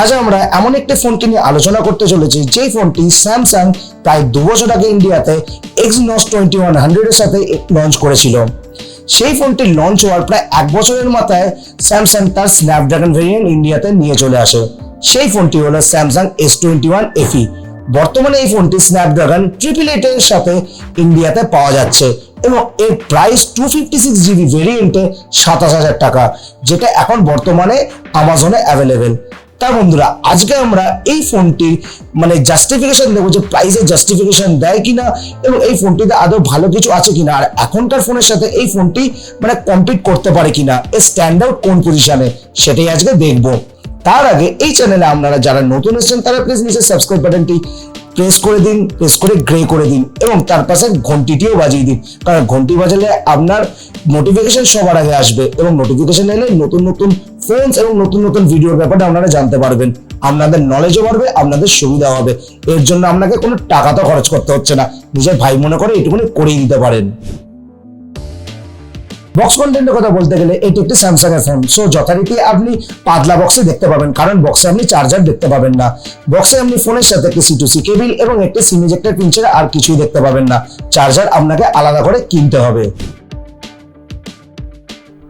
আজ আমরা এমন একটি ফোনকে নিয়ে আলোচনা করতে চলেছি, যেই ফোনটি স্যামসাং প্রায় দু বছর আগে ইন্ডিয়াতে এক্স নস টোয়েন্টি ওয়ান হান্ড্রেডের সাথে লঞ্চ করেছিল। সেই ফোনটি লঞ্চ হওয়ার প্রায় এক বছরের মাথায় স্যামসাং তার স্ন্যাপড্রাগন ভেরিয়েন্ট ইন্ডিয়াতে নিয়ে চলে আসে। সেই ফোনটি হলো Samsung S twenty one FE বর্তমানে এই ফোনটি স্ন্যাপড্রাগন ট্রিপল এইটের সাথে ইন্ডিয়াতে পাওয়া যাচ্ছে এবং এর price two fifty six GB ভেরিয়েন্টে সাতাশ হাজার টাকা, যেটা এখন বর্তমানে আমাজনে অ্যাভেলেবেল তা বন্ধুরা, আজকে আমরা এই ফোনটির মানে জাস্টিফিকেশন দেবো যে প্রাইসের জাস্টিফিকেশন দেয় কিনা এবং এই ফোনটিতে আদৌ ভালো কিছু আছে কিনা। আর এখনকার ফোনের সাথে এই ফোনটি মানে কম্পিট করতে পারে কিনা এর স্ট্যান্ড আউট কোন পজিশনে সেটাই আজকে দেখব। তার আগে এই চ্যানেলে আপনারা যারা নতুন এসেছেন, তারা প্লিজ নিচে সাবস্ক্রাইব বাটনটি প্রেস করে দিন প্রেস করে গ্রে করে দিন এবং তার পাশে ঘন্টিটিও বাজিয়ে দিন। কারণ ঘন্টি বাজালে আপনার নোটিফিকেশন সবার আগে আসবে এবং নোটিফিকেশন এলে নতুন নতুন ফোনস এবং নতুন নতুন ভিডিওর ব্যাপারে আপনারা জানতে পারবেন। আপনাদের নলেজও বাড়বে, আপনাদের সুবিধা হবে। এর জন্য আপনাকে কোনো টাকা তো খরচ করতে হচ্ছে না। নিজের ভাই মনে করে এটুকুনি করেই দিতে পারেন। বক্স কন্টেন্টের কথা বলতে গেলে এটি একটি স্যামসাং এর ফোন সো যথারীতি আপনি পাতলা বক্সে দেখতে পাবেন। কারণ বক্সে আপনি চার্জার দেখতে পাবেন না। বক্সে আপনি ফোনের সাথে একটি সি টু সি কেবিল এবং একটি সিম ইজেক্টর পিন আর কিছুই দেখতে পাবেন না। চার্জার আপনাকে আলাদা করে কিনতে হবে।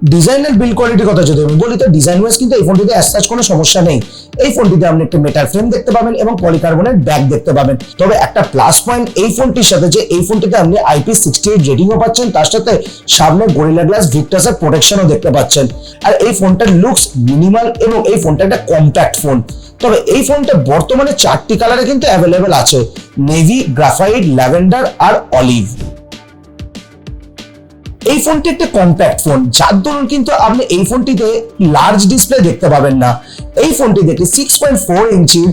ডিজাইনের বিল কোয়ালিটির কথা যদি আমি বলি, তো ডিজাইন ওয়াইজ কিন্তু এই ফোনটিতে অ্যাজ সাচ কোনো সমস্যা নেই। এই ফোনটিতে আপনি একটা মেটাল ফ্রেম দেখতে পাবেন এবং পলিকার্বনের ব্যাগ দেখতে পাবেন। তবে একটা প্লাস পয়েন্ট এই ফোনটির সাথে যে এই ফোনটিতে আপনি আইপি সিক্সটি এইট রেটিংও পাচ্ছেন, তার সাথে সামনে গরিলা গ্লাস ভিক্টাসের প্রোটেকশনও দেখতে পাচ্ছেন। আর এই ফোনটার লুকস মিনিমাল এবং এই ফোনটা একটা কম্প্যাক্ট ফোন তবে এই ফোনটা বর্তমানে চারটি কালারে কিন্তু অ্যাভেলেবেল আছে নেভি গ্রাফাইট ল্যাভেন্ডার আর অলিভ এই ফোনটি একটা কম্প্যাক্ট ফোন যার দরুন কিন্তু আপনি এই ফোনটিতে লার্জ ডিসপ্লে দেখতে পাবেন না। এই ফোনটিতে একটি সিক্স পয়েন্ট ফোর ইঞ্চির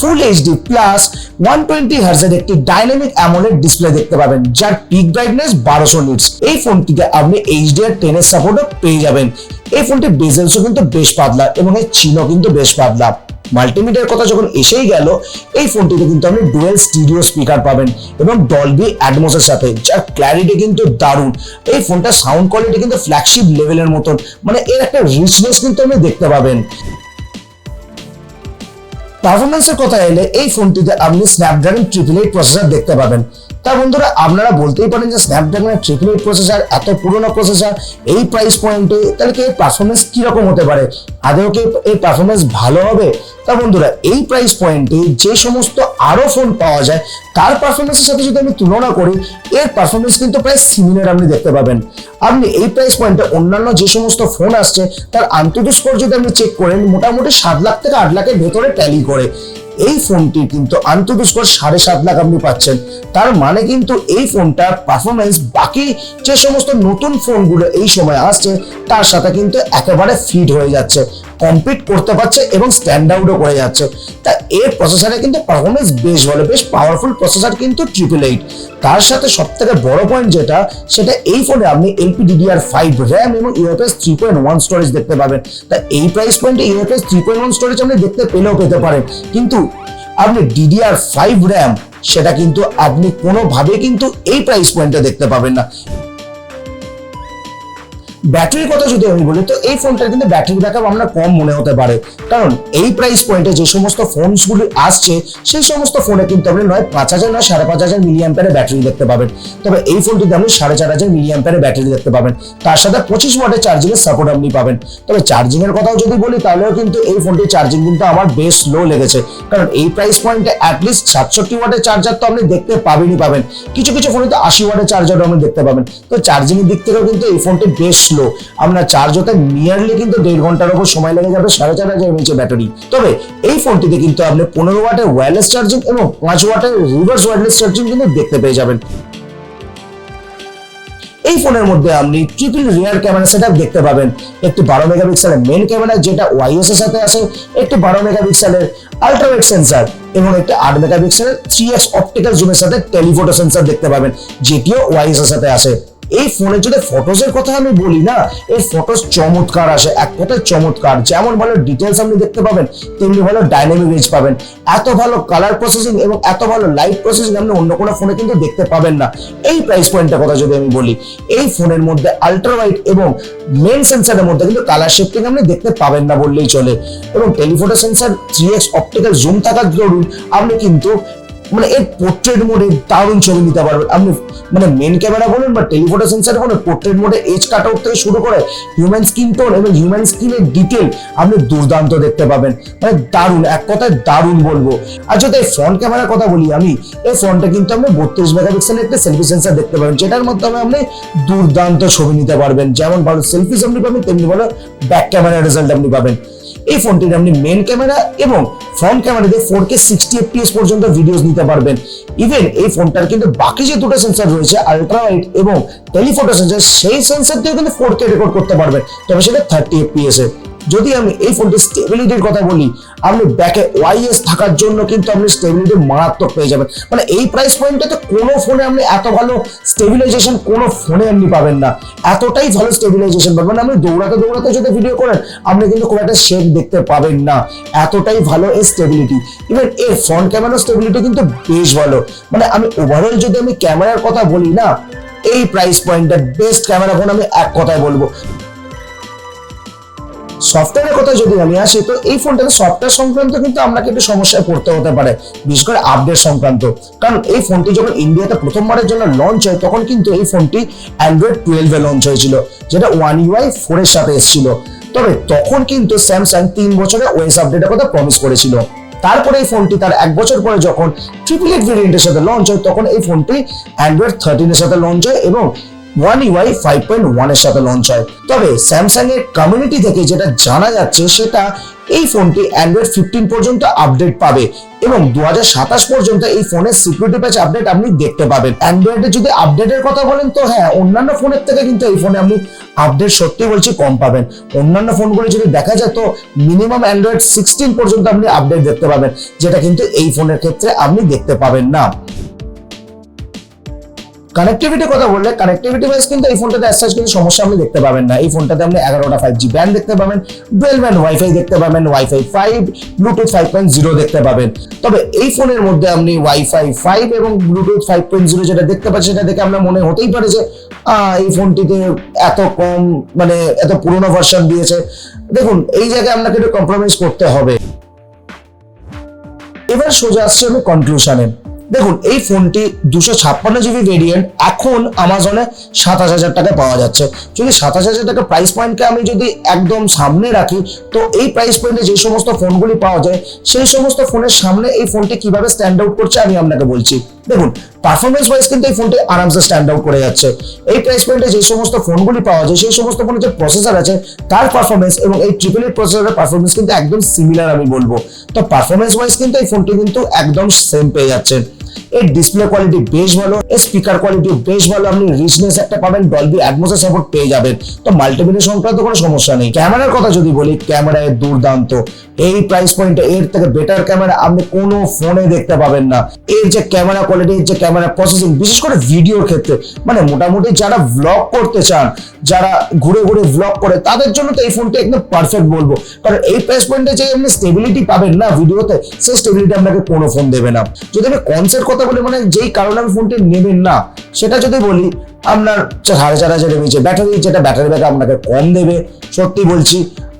full HD plus one twenty হার্জের একটি ডাইনামিক অ্যামোলেড ডিসপ্লে দেখতে পাবেন, যার পিক ব্রাইটনেস বারোশো নিটস এই ফোনটিতে আপনি এইচডিআর টেনের সাপোর্টও পেয়ে যাবেন। এই ফোনটির বেজেলসও কিন্তু বেশ পাতলা এবং এর চিনও কিন্তু বেশ পাতলা। মাল্টিমিডিয়ার কথা যখন এসেই গেল, এই ফোনটিতে কিন্তু আপনি ডুয়েল স্টিরিও স্পিকার পাবেন এবং ডলবি অ্যাটমোসের সাথে, যার ক্ল্যারিটি কিন্তু দারুণ। এই ফোনটা সাউন্ড কোয়ালিটি কিন্তু ফ্ল্যাগশিপ লেভেলের মতন মানে এর একটা রিচনেস কিন্তু আপনি দেখতে পাবেন। পারফরমেন্সের কথা এলে এই ফোনটিতে আপনি স্ন্যাপড্রাগন ট্রিপল এইট প্রসেসর দেখতে পাবেন। তা বন্ধুরা, আপনারা বলতেই পারেন যে স্ন্যাপড্রাগনের ট্রিপল প্রসেসর এত পুরনো প্রসেসর এই প্রাইস পয়েন্টে তাহলে কি এর পারফরমেন্স কীরকম হতে পারে? আদৌ কি এর পারফরমেন্স ভালো হবে? তা বন্ধুরা, এই প্রাইস পয়েন্টে যে সমস্ত আরও ফোন পাওয়া যায়, তার পারফরমেন্সের সাথে যদি আমি তুলনা করি, এর পারফরমেন্স কিন্তু প্রায় সিমিলার আপনি দেখতে পাবেন। আপনি এই প্রাইস পয়েন্টে অন্যান্য যে সমস্ত ফোন আসছে, তার আন্তর্জাতিক স্কোর যদি আপনি চেক করেন, মোটামুটি সাত লাখ থেকে আট লাখের ভেতরে ট্যালি করে। এই ফোনটি কিন্তু আন্তরিক স্কোর সাড়ে সাত লাখ আপনি পাচ্ছেন। তার মানে কিন্তু এই ফোনটার পারফরমেন্স বাকি যে সমস্ত নতুন ফোনগুলো এই সময় আসছে, তার সাথে কিন্তু একেবারে ফিট হয়ে যাচ্ছে। কম্পিট করতে পারছে এবং স্ট্যান্ড আউটও করে যাচ্ছে। তা এর প্রসেসরে কিন্তু পারফরমেন্স বেশ ভালো, বেশ পাওয়ারফুল প্রসেসর কিন্তু ট্রিপল এইট তার সাথে সব থেকে বড় পয়েন্ট যেটা, সেটা এই ফোনে আপনি এলপি এলপিডিডিআর ফাইভ র্যাম এবং UFS three point one storage দেখতে পাবেন। তা এই প্রাইস পয়েন্টে UFS three point one storage আপনি দেখতে পেলেও পেতে পারেন। কিন্তু আপনি ডিডিআর ফাইভ র্যাম সেটা কিন্তু আপনি কোনোভাবে কিন্তু এই প্রাইস পয়েন্টে দেখতে পাবেন না। ব্যাটারির কথা যদি আমি বলি, তো এই ফোনটার কিন্তু ব্যাটারি ব্যাকআপ আমরা কম মনে হতে পারে। কারণ এই প্রাইস পয়েন্টে যে সমস্ত ফোনসগুলি আসছে, সেই সমস্ত ফোনে কিন্তু আপনি নয়, পাঁচ হাজার নয়, সাড়ে পাঁচ হাজার মিলি ব্যাটারি দেখতে পাবেন। তবে এই ফোনটিতে আপনি সাড়ে চার হাজার মিলি ব্যাটারি দেখতে পাবেন। তার সাথে পঁচিশ ওয়াটের চার্জিং এর সাপোর্ট আপনি পাবেন। তবে চার্জিং এর কথাও যদি বলি, তাহলেও কিন্তু এই ফোনটির চার্জিং কিন্তু আমার বেশ লো লেগেছে। কারণ এই প্রাইস পয়েন্টে অ্যাটলিস্ট সাতষট্টি ওয়াটের চার্জার তো আপনি দেখতে পাবেনই পাবেন। কিছু কিছু ফোনে তো আশি ওয়াটের চার্জারও আপনি দেখতে পাবেন। তো চার্জিং এর দিক থেকেও কিন্তু এই ফোনটি বেশ আপনার চার্জ হতে নিয়ারলি কিন্তু দেড় ঘণ্টার উপর সময় লেগে যাবে, সাড়ে চার হাজার এমএইচ ব্যাটারি তবে এই ফোনটিতে কিন্তু আপনি পনেরো ওয়াটের ওয়্যারলেস চার্জিং এবং পাঁচ ওয়াটের রিভার্স ওয়্যারলেস চার্জিং কিন্তু দেখতে পেয়ে যাবেন। এই ফোনের মধ্যে আপনি ট্রিপল রিয়ার ক্যামেরা সেটআপ দেখতে পাবেন। একটি বারো মেগাপিক্সেলের মেন ক্যামেরা যেটা ওয়াইএস এর সাথে আসে একটি বারো মেগাপিক্সেলের আল্ট্রাওয়েট সেন্সার এবং একটি আট মেগাপিক্সেলের থ্রি এক্স অপটিক্যাল জুমের সাথে টেলিফোটো সেন্সার দেখতে পাবেন, যেটিও ওয়াইএস এর সাথে আসে এই ফোনের যদি ফটোজের কথা আমি বলি না, এই ফটোস চমৎকার আসে, এক কথায় চমৎকার। যেমন ভালো ডিটেলস আপনি দেখতে পাবেন, তেমনি ভালো ডাইনামিক রেঞ্জ পাবেন। এত ভালো কালার প্রসেসিং এবং এত ভালো লাইট প্রসেসিং আপনি অন্য কোনো ফোনে কিন্তু দেখতে পাবেন না। এই প্রাইস পয়েন্টের কথা যদি আমি বলি, এই ফোনের মধ্যে আলট্রা ওয়াইড এবং মেন সেন্সারের মধ্যে কিন্তু কালার শিফটিং আপনি দেখতে পাবেন না বললেই চলে। এবং telephoto sensor three X optical zoom থাকার দরুন আপনি কিন্তু মানে এর পোর্ট্রেট মোডে দারুণ ছবি নিতে পারবেন আপনি মানে মেন ক্যামেরা বলুন বা টেলিফোটো সেন্সার বলুন পোর্ট্রেট মোডে এজ কাট আউট থেকে শুরু করে হিউম্যান স্কিন টোন এবং হিউম্যান স্কিনের ডিটেল আপনি দুর্দান্ত দেখতে পাবেন। মানে দারুণ, এক কথায় দারুণ বলব। আর যদি ফ্রন্ট ক্যামেরার কথা বলি আমি, এই ফ্রন্টে কিন্তু আপনি বত্রিশ মেগাপিক্সেলের একটা সেলফি সেন্সার দেখতে পাবেন, যেটার মাধ্যমে আপনি দুর্দান্ত ছবি নিতে পারবেন। যেমন ভালো সেলফিস আপনি পাবেন, তেমনি ভালো ব্যাক ক্যামেরা রেজাল্ট আপনি পাবেন। এই ফোনটিতে আপনি মেন ক্যামেরা এবং ফ্রন্ট ক্যামেরা দিয়ে ফোর কে সিক্সটি এফপিএস পর্যন্ত ভিডিওস নিতে পারবেন। ইভেন এই ফোনটার কিন্তু বাকি যে দুটো সেন্সার রয়েছে আলট্রা ওয়াইড এবং টেলিফোটো সেন্সার সেই সেন্সার দিয়ে কিন্তু ফোর কে রেকর্ড করতে পারবেন। তবে সেটা থার্টি এফপিএস এ। যদি আমি এই ফোনটির স্টেবিলিটির কথা বলি, আপনি ব্যাকে ওয়াইএস থাকার জন্য কিন্তু আপনি স্টেবিলিটি মারাত্মক পেয়ে যাবেন। মানে এই প্রাইস পয়েন্টটাতে কোনো ফোনে আপনি এত ভালো স্টেবিলাইজেশন কোনো ফোনে আপনি পাবেন না। এতটাই ভালো স্টেবিলাইজেশন পাবেন। মানে আপনি দৌড়াতে দৌড়াতে যদি ভিডিও করেন, আপনি কিন্তু খুব একটা শেক দেখতে পাবেন না। এতটাই ভালো এর স্টেবিলিটি ইভেন এর ফ্রন্ট ক্যামেরার স্টেবিলিটি কিন্তু বেশ ভালো। মানে আমি ওভারঅল যদি আমি ক্যামেরার কথা বলি না, এই প্রাইস পয়েন্টটা বেস্ট ক্যামেরা ফোন আমি এক কথায় বলব। সফটওয়্যারের কথা যদি আমি আসি, তো এই ফোনটাতে সফটওয়্যার সংক্রান্ত কিন্তু আপনাকে একটু সমস্যায় পড়তে হতে পারে, বিশেষ করে আপডেট সংক্রান্ত। কারণ এই ফোনটি যখন ইন্ডিয়াতে প্রথমবারের জন্য লঞ্চ হয়, তখন কিন্তু এই ফোনটি অ্যান্ড্রয়েড টুয়েলভে লঞ্চ হয়েছিল, যেটা ওয়ান ইউআই ফোরের সাথে এসেছিল। তবে তখন কিন্তু স্যামসাং তিন বছরে ওএস আপডেটের কথা প্রমিস করেছিল। তারপরে এই ফোনটি তার এক বছর পরে যখন ট্রিপল এইট ভেরিয়েন্টের সাথে লঞ্চ হয়, তখন এই ফোনটি অ্যান্ড্রয়েড থার্টিনের সাথে লঞ্চ হয় এবং ওয়ান ইউআই ফাইভ পয়েন্ট ওয়ানের সাথে লঞ্চ হয়। তবে স্যামসাং এর কমিউনিটি থেকে যেটা জানা যাচ্ছে, সেটা এই ফোনটি অ্যান্ড্রয়েড ফিফটিন পর্যন্ত আপডেট পাবে এবং দু হাজার সাতাশ পর্যন্ত এই ফোনের সিকিউরিটি প্যাচ আপডেট আপনি দেখতে পাবেন। অ্যান্ড্রয়েডের যদি আপডেটের কথা বলেন, তো হ্যাঁ অন্যান্য ফোনের থেকে কিন্তু এই ফোনে আপনি আপডেট সত্যি বলছি কম পাবেন। অন্যান্য ফোনগুলো যদি দেখা যায়, তো মিনিমাম অ্যান্ড্রয়েড সিক্সটিন পর্যন্ত আপনি আপডেট দেখতে পাবেন, যেটা কিন্তু এই ফোনের ক্ষেত্রে আপনি দেখতে পাবেন না। কানেক্টিভিটির কথা বললে কানেক্টিভিটি ওয়াইজ কিন্তু এই ফোনটাতে অ্যাজ কিন্তু সমস্যা আপনি দেখতে পাবেন না। এই ফোনটাতে আপনি এগারোটা ফাইভ জি ব্যান্ড দেখতে পাবেন ডুয়েল ব্যান্ড ওয়াইফাই দেখতে পাবেন wifi five Bluetooth five point zero দেখতে পাবেন। তবে এই ফোনের মধ্যে আপনি ওয়াইফাই ফাইভ এবং ব্লুটুথ ফাইভ পয়েন্ট জিরো যেটা দেখতে পাচ্ছেন, সেটা দেখে আপনার মনে হতেই পারে যে এই ফোনটিতে এত কম মানে এত পুরোনো ভার্সন দিয়েছে। দেখুন, এই জায়গায় আপনাকে একটু কম্প্রোমাইজ করতে হবে। এবার সোজা আসছে আমি কনক্লুশনে দেখুন, এই ফোনটি দুশো ছাপ্পান্ন জিবি ভেরিয়েন্ট এখন আমাজনে সাতাশ হাজার টাকায় পাওয়া যাচ্ছে। যদি সাতাশ হাজার টাকা প্রাইস পয়েন্টকে আমি যদি একদম সামনে রাখি, তো এই প্রাইস পয়েন্টে যে সমস্ত ফোনগুলি পাওয়া যায়, সেই সমস্ত ফোনের সামনে এই ফোনটি কীভাবে স্ট্যান্ড আউট করছে আমি আপনাকে বলছি। দেখুন পারফরমেন্স ওয়াইজ কিন্তু এই ফোনটি আরামসে স্ট্যান্ড আউট করে যাচ্ছে। এই প্রাইস পয়েন্টে যে সমস্ত ফোনগুলি পাওয়া যায়, সেই সমস্ত ফোনের যে প্রসেসর আছে, তার পারফরমেন্স এবং এই ট্রিপল এইট প্রসেসরের পারফরমেন্স কিন্তু একদম সিমিলার আমি বলব। তো পারফরমেন্স ওয়াইজ কিন্তু এই ফোনটি কিন্তু একদম সেম পেয়ে যাচ্ছেন much. এর ডিসপ্লে কোয়ালিটি বেশ ভালো, এর স্পিকার কোয়ালিটি বেশ ভালো, আপনি রিচনেস একটা পাবেন ডলবি অ্যাটমসের সাপোর্ট পেয়ে যাবেন। তো মাল্টিমিডিয়া সংক্রান্ত কোনো সমস্যা নেই। ক্যামেরার কথা যদি বলি, ক্যামেরা দুর্দান্ত। এই প্রাইস পয়েন্টে এর থেকে বেটার ক্যামেরা আপনি কোনো ফোনে দেখতে পাবেন না। এর যে ক্যামেরা কোয়ালিটি যে ক্যামেরা প্রসেসিং বিশেষ করে ভিডিওর ক্ষেত্রে মানে মোটামুটি যারা ভ্লগ করতে চান, যারা ঘুরে ঘুরে ভ্লগ করে, তাদের জন্য তো এই ফোনটি একদম পারফেক্ট বলব। কারণ এই প্রাইস পয়েন্টে যে আপনি স্টেবিলিটি পাবেন না ভিডিওতে সেই স্টেবিলিটি আপনাকে কোনো ফোন দেবে না। যদি আমি কনসের কথা বলি মানে যেই কারণে আমি ফোনটি নেবেন না, সেটা যদি বলি, আপনার সাড়ে চার হাজার এমএচের ব্যাটারি যেটা ব্যাটারি ব্যাক আপনাকে কম দেবে, সত্যি বলছি।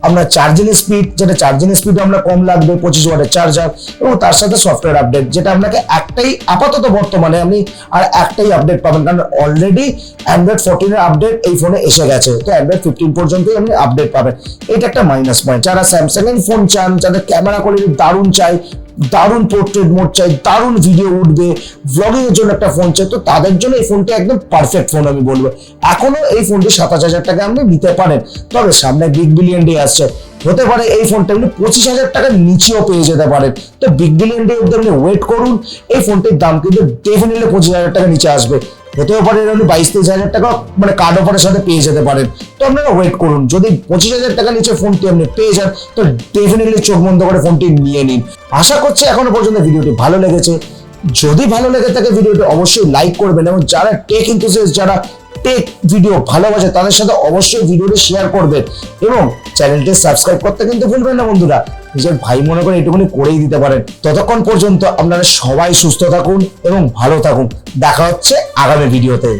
আপনার চার্জিং স্পিড যেটা চার্জিং স্পিড আমরা কম লাগবে, পঁচিশ ওয়াটের চার্জার এবং তার সাথে সফটওয়্যার আপডেট যেটা আপনাকে একটাই আপাতত বর্তমানে আপনি আর একটাই আপডেট পাবেন। কারণ অলরেডি অ্যান্ড্রয়েড ফোরটিনের আপডেট এই ফোনে এসে গেছে। তো অ্যান্ড্রয়েড ফিফটিন পর্যন্তই আপনি আপডেট পাবেন। এটা একটা মাইনাস পয়েন্ট যারা স্যামসাং এর ফোন চান, যাদের ক্যামেরা কোয়ালিটি দারুণ চাই, দারুণ পোর্ট্রেট মোড চাই, দারুণ ভিডিও উঠবে ব্লগিং এর জন্য একটা ফোন চাই, তো তাদের জন্য এই ফোনটা একদম পারফেক্ট ফোন আমি বলব। এখনও এই ফোনটি সাতাশ হাজার টাকা আপনি নিতে পারেন। তবে সামনে বিগ বিলিয়ন ডে আসছে। হতে পারে এই ফোনটা আপনি পঁচিশ হাজার টাকার নিচেও পেয়ে যেতে পারেন তো বিগ বিলিয়ন ডে অব্দি আপনি ওয়েট করুন। এই ফোনটির দাম কিন্তু ডেফিনেটলি পঁচিশ হাজার টাকা নিচে আসবে। হতেও পারে আপনি বাইশ তেইশ হাজার টাকা মানে কার্ড অফারের সাথে পেয়ে যেতে পারেন। তো আপনারা ওয়েট করুন। যদি পঁচিশ হাজার টাকা নিচে ফোনটি আপনি পেয়ে যান, তো ডেফিনেটলি চোখ বন্ধ করে ফোনটি নিয়ে নিন। আশা করছি এখনও পর্যন্ত ভিডিওটি ভালো লেগেছে। যদি ভালো লেগে থাকে ভিডিওটি, অবশ্যই লাইক করবেন। এবং যারা টেক ইন্থুসিয়াস্ট যারা টেক ভিডিও ভালোবাসে, তাদের সাথে অবশ্যই ভিডিওটি শেয়ার করবেন এবং চ্যানেলটি সাবস্ক্রাইব করতে কিন্তু ভুলবেন না বন্ধুরা। নিজের ভাই মনে করে এটুকুনি করেই দিতে পারেন। ততক্ষণ পর্যন্ত আপনারা সবাই সুস্থ থাকুন এবং ভালো থাকুন। দেখা হচ্ছে আগামী ভিডিওতে